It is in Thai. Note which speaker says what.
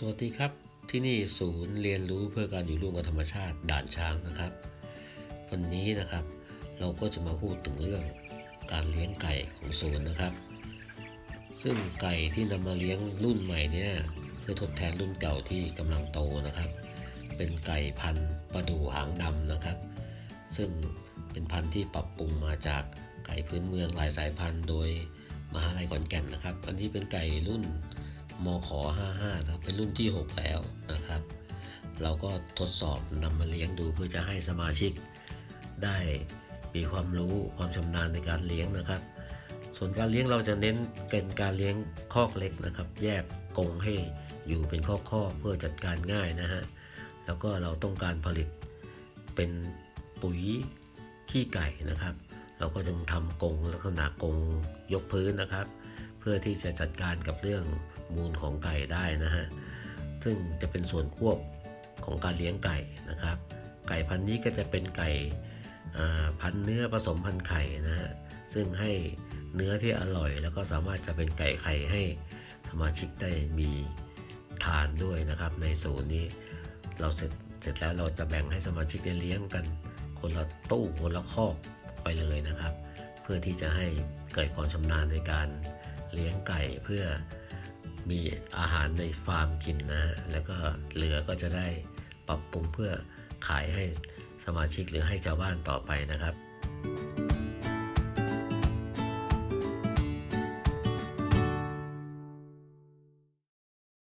Speaker 1: สวัสดีครับที่นี่ศูนย์เรียนรู้เพื่อการอยู่ร่วมกับธรรมชาติด่านช้างนะครับ วันนี้นะครับเราก็จะมาพูดถึงเรื่องการเลี้ยงไก่ของศูนย์นะครับ ซึ่งไก่ที่นำมาเลี้ยงรุ่นใหม่เนี่ยเพื่อทดแทนรุ่นเก่าที่กำลังโตนะครับ เป็นไก่พันธุ์ประดู่หางดำนะครับ ซึ่งเป็นพันธุ์ที่ปรับปรุงมาจากไก่พื้นเมืองหลายสายพันธุ์ โดยมหาลัยขอนแก่นนะครับ อันนี้เป็นไก่รุ่น มข55นะครับเป็นรุ่นที่ 6 แล้วนะครับ เราก็ทดสอบนำมาเลี้ยงดูเพื่อจะให้สมาชิกได้มีความรู้ความชำนาญในการเลี้ยงนะครับ ส่วนการเลี้ยงเราจะเน้นเป็นการเลี้ยงคอกเล็กนะครับ แยกกรงให้อยู่เป็นข้อๆเพื่อจัดการง่ายนะฮะแล้วก็เราต้องการผลิตเป็นปุ๋ยขี้ไก่นะครับ เราก็จึงทำกรงลักษณะกรงยกพื้นนะครับ เพื่อที่จะจัดการกับเรื่อง มูลของไก่ได้นะฮะ ซึ่งจะเป็นส่วนควบของการเลี้ยงไก่นะครับ ไก่พันธุ์นี้ก็จะเป็นไก่พันธุ์เนื้อผสมพันธุ์ไข่นะฮะ ซึ่งให้เนื้อที่อร่อย แล้วก็สามารถจะเป็นไก่ไข่ให้สมาชิกได้มีทานด้วยนะครับ ในศูนย์นี้เราเสร็จเสร็จแล้วเราจะแบ่งให้สมาชิกได้เลี้ยงกัน คนละตู้คนละคอกไปเลยนะครับ เพื่อที่จะให้เกิดความชำนาญในการเลี้ยงไก่เพื่อ มีอาหารในฟาร์มกินนะแล้วก็เหลือก็จะได้ปรับปรุงเพื่อขายให้สมาชิกหรือให้ชาวบ้านต่อไปนะครับ